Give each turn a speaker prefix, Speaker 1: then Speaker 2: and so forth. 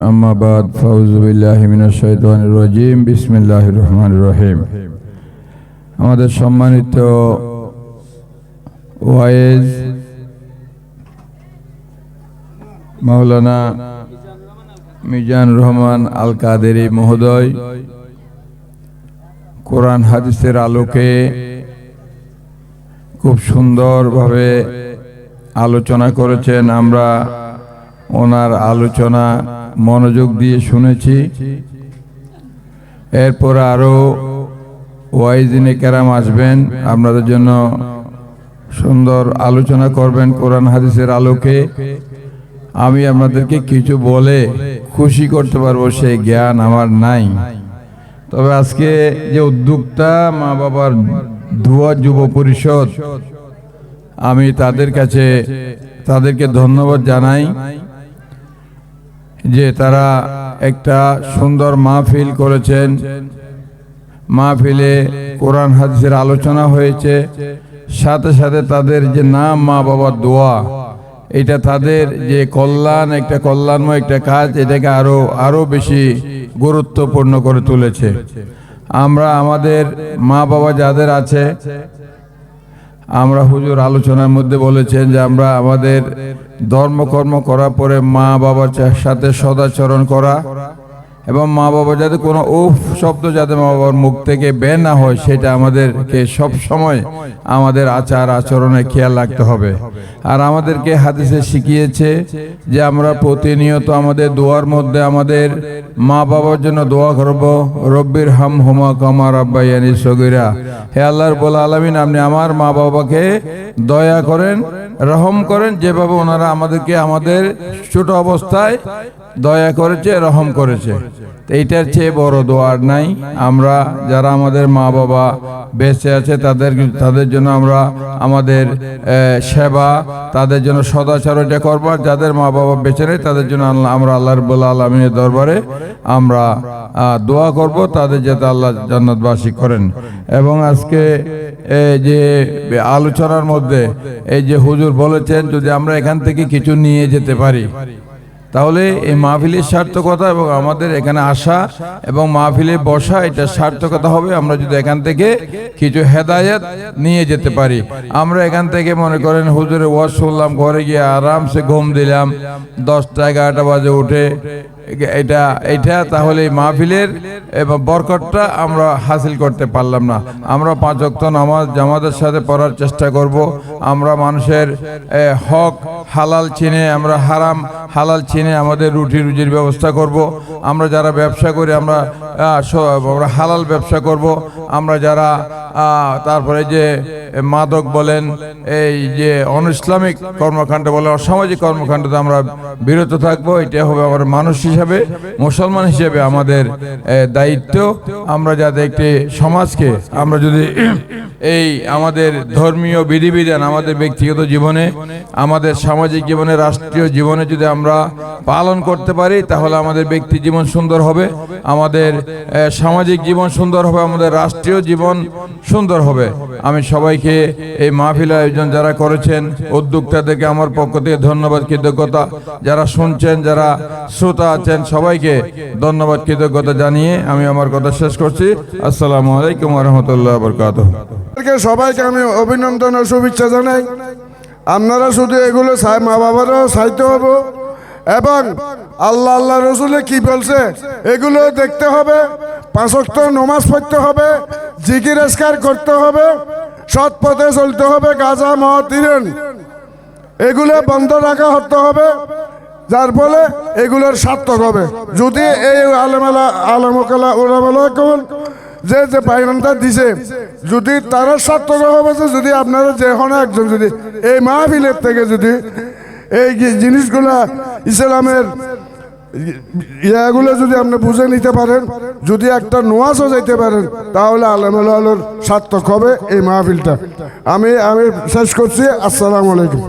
Speaker 1: أما بعد فأعوذ بالله من الشيطان الرجيم بسم الله الرحمن الرحيم আমাদের সম্মানিত ওয়াইজ মাওলানা মিজান রহমান আল কাদেরি মহোদয় কোরআন হাদিসের আলোকে খুব সুন্দরভাবে আলোচনা করেছেন আমরা ওনার আলোচনা, মনোযোগ দিয়ে শুনেছি। এরপর আরও ওয়াইজিনে কেরাম আসবেন। আপনাদের জন্য সুন্দর আলোচনা করবেন কোরআন হাদিসের আলোকে। আমি আপনাদেরকে কিছু বলে খুশি করতে পারব সেই জ্ঞান আমার নাই। তবে আজকে যে উদ্যোক্তা মা বাবার ধুয়া যুব পরিষদ, আমি তাদের কাছে, তাদেরকে ধন্যবাদ জানাই। যে তারা একটা সুন্দর মাহফিল করেছেন। মাহফিলে কোরআন হাদিসের আলোচনা হয়েছে। সাথে সাথে তাদের যে নাম মা বাবার দোয়া, এটা তাদের যে কল্যাণ, একটা কল্যাণময় একটা কাজ, এটাকে আরও আরও বেশি গুরুত্বপূর্ণ করে তুলেছে। আমরা আমাদের মা বাবা যাদের আছে আমরা হুজুর আলোচনার মধ্যে বলেছেন যে আমরা আমাদের ধর্মকর্ম করার পরে মা বাবার সাথে সদাচরণ করা এবং মা বাবা যাতে কোনো উফ শব্দ যাতে মা বাবার মুখ থেকে বের না হয়, সেটা আমাদেরকে সব সময় আমাদের আচার আচরণে খেয়াল রাখতে হবে। আর আমাদেরকে হাদিসে শিখিয়েছে যে আমরা প্রতিনিয়ত আমাদের দোয়ার মধ্যে আমাদের মা বাবার জন্য দোয়া করব, রব্বির হাম হুমা কামার আব্বাইয়ানি সগিরা। হে আল্লাহর বলা আলমিন, আপনি আমার মা বাবাকে দয়া করেন, রহম করেন, যেভাবে ওনারা আমাদেরকে আমাদের ছোট অবস্থায় দয়া করেছে, রহম করেছে। এইটার চেয়ে বড় দোয়ার নাই। আমরা যারা আমাদের মা বাবা বেঁচে আছে, তাদের তাদের জন্য আমরা আমাদের সেবা, তাদের জন্য সদাচার এটা করব। যাদের মা বাবা বেঁচে নেই, তাদের জন্য আল্লাহ- আমরা আল্লাহর বলা আলমিনের দরবারে আমরা দোয়া করব। তাদের যাতে আল্লাহ জান্নাতবাসী করেন। এবং আজকে যে আলোচনার মধ্যে, এই যে হুজুর বলেছেন, যদি আমরা এখান থেকে কিছু নিয়ে যেতে পারি তাহলে এই মাহফিলের সার্থকতা এবং আমাদের এখানে আসা এবং মাহফিলে বসা, এটা সার্থকতা হবে। আমরা যদি এখান থেকে কিছু হেদায়ত নিয়ে যেতে পারি। আমরা এখান থেকে মনে করেন হুজুরে ওয়াশ করলাম ঘরে গিয়ে আরামসে ঘুম দিলাম। দশটা এগারোটা বাজে উঠে এটা এটা তাহলে মাহফিলের এবং বরকতটা আমরা হাসিল করতে পারলাম না। আমরা পাঁচ অক্ত নামাজ জামাতের সাথে পড়ার চেষ্টা করব। আমরা মানুষের হক হালাল চিনে আমরা হারাম হালাল চিনে আমাদের রুটি রুজির ব্যবস্থা করব। আমরা যারা ব্যবসা করি আমরা আমরা হালাল ব্যবসা করব। আমরা যারা তারপরে যে মাদক বলেন, এই যে অন ইসলামিক কর্মকাণ্ড বলেন, অসামাজিক কর্মকাণ্ডতে আমরা বিরত থাকব। এটা হবে আমার মানুষ হিসাবে, মুসলমান হিসেবে আমাদের দায়িত্ব। আমরা যাতে একটি সমাজকে, আমরা যদি এই আমাদের ধর্মীয় বিধিবিধান, আমাদের ব্যক্তিগত জীবনে, আমাদের সামাজিক জীবনে, রাষ্ট্রীয় জীবনে যদি আমরা পালন করতে পারি, তাহলে আমাদের ব্যক্তি জীবন সুন্দর হবে, আমাদের সামাজিক জীবন সুন্দর হবে, আমাদের রাষ্ট্রীয় জীবন সুন্দর হবে। আমি সবাইকে এই মাহফিল আয়োজন যারা করেছেন, উদ্যোক্তাদেরকে আমার পক্ষ থেকে ধন্যবাদ, কৃতজ্ঞতা। যারা শুনছেন, যারা শ্রোতা আছেন সবাইকে ধন্যবাদ, কৃতজ্ঞতা জানিয়ে আমি আমার কথা শেষ করছি। আসসালামু আলাইকুম রহমতুল্লাহ বরকাত
Speaker 2: সবাইকে আমি অভিনন্দন ও শুভেচ্ছা জানাই। আপনারা শুধু এগুলো মা বাবারাও চাইতে হবে এবং আল্লাহ আল্লাহ রসুলে কি বলছে, এগুলো দেখতে হবে পাঁচক্ত নমাজ পড়তে হবে, জিকির করতে হবে, সৎ পথে চলতে হবে, গাজা, মদ তিরেন এগুলো বন্ধ রাখা হতে হবে। যার ফলে এগুলোর সার্থক হবে। যদি এই আলমালা আলমকালা ওলামালা কেমন যে যে পাইনামটা দিছে, যদি তারা সার্থক হবে যদি আপনারা যে কোনো একজন যদি, এই মাহফিলের থেকে যদি এই জিনিসগুলা ইসলামের ইয়াগুলো যদি আপনি বুঝে নিতে পারেন, যদি একটা নোয়াজও যাইতে পারেন, তাহলে আলমালার সার্থক হবে এই মাহফিলটা। আমি আমি শেষ করছি। আসসালামু আলাইকুম।